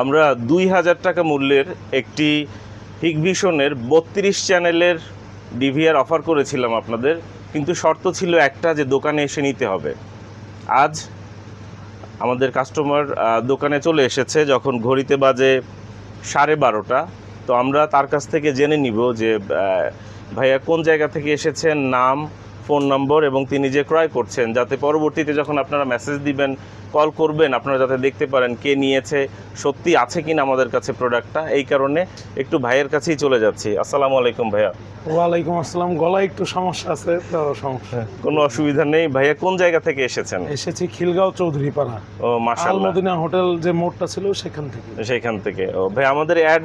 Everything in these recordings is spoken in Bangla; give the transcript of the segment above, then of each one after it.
আমরা দুই হাজার টাকা মূল্যের একটি হিগভিশনের বত্রিশ চ্যানেলের ডিভিআর অফার করেছিলাম আপনাদের, কিন্তু শর্ত ছিল একটা যে দোকানে এসে নিতে হবে। আজ আমাদের কাস্টমার দোকানে চলে এসেছে যখন ঘড়িতে বাজে সাড়ে বারোটা। তো আমরা তার কাছ থেকে জেনে নিব যে ভাইয়া কোন জায়গা থেকে এসেছেন, নাম, ফোন নম্বর এবং তিনি যে ক্রয় করছেন, যাতে পরবর্তীতে যখন আপনারা মেসেজ দিবেন কল করবেন আপনারা যাতে দেখতে পারেন কে নিয়েছে সত্যি আছে কিনা আমাদের কাছে প্রোডাক্টটা এই কারণে একটু ভাইয়ের কাছেই চলে যাচ্ছি। আসসালামু আলাইকুম ভাইয়া। ওয়ালাইকুম আসসালাম। গলায় একটু সমস্যা আছে তো সমস্যা। কোনো অসুবিধা নেই। ভাইয়া কোন জায়গা থেকে এসেছেন? এসেছি খিলগাঁও চৌধুরীপাড়া। ও আল মাশাআল্লাহ। মদিনা হোটেল যে মোড়টা ছিল সেখান থেকে। সেখান থেকে। ও ভাই আমাদের অ্যাড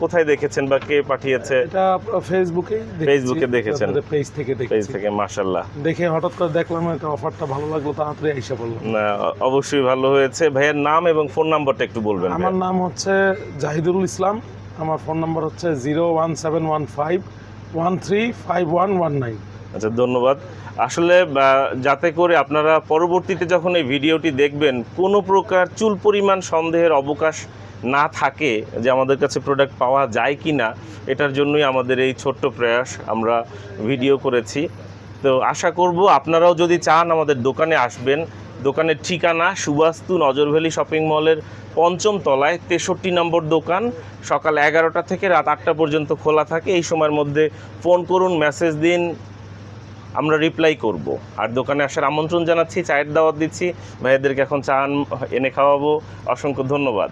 কোথায় দেখেছেন বা কে পাঠিয়েছে? এটা ফেসবুকে ফেসবুকে দেখেছেন। পেজ থেকে পেজ থেকে মাশাল্লাহ দেখে হঠাৎ করে দেখলাম এটা অফারটা ভালো লাগল তাড়াতাড়ি আইসা বললাম না অবশ্যই ভালো হয়েছে। ভাইয়ের নাম এবং ফোন নাম্বারটা একটু বলবেন আমার নাম হচ্ছে জাহিদুল ইসলাম। আমার ফোন নাম্বার হচ্ছে zero one seven one five one three five one one nine. আচ্ছা ধন্যবাদ। আসলে যাতে করে আপনারা পরবর্তীতে যখন এই ভিডিওটি দেখবেন কোনো প্রকার চুল পরিমাণ সন্দেহের অবকাশ না থাকে যে আমাদের কাছে প্রোডাক্ট পাওয়া যায় কি না এটার জন্যই আমাদের এই ছোট্ট প্রয়াস আমরা ভিডিও করেছি। তো আশা করব আপনারাও যদি চান আমাদের দোকানে আসবেন দোকানের ঠিকানা সুবাস্তু নজরভ্যালি শপিং মলের পঞ্চম তলায় তেষট্টি নম্বর দোকান। সকাল এগারোটা থেকে রাত আটটা পর্যন্ত খোলা থাকে। এই সময়ের মধ্যে ফোন করুন, মেসেজ দিন, আমরা রিপ্লাই করব। আর দোকানে আসার আমন্ত্রণ জানাচ্ছি, চায়ের দাওয়াত দিচ্ছি। ভাইয়াদেরকে এখন চা এনে খাওয়াবো। অসংখ্য ধন্যবাদ।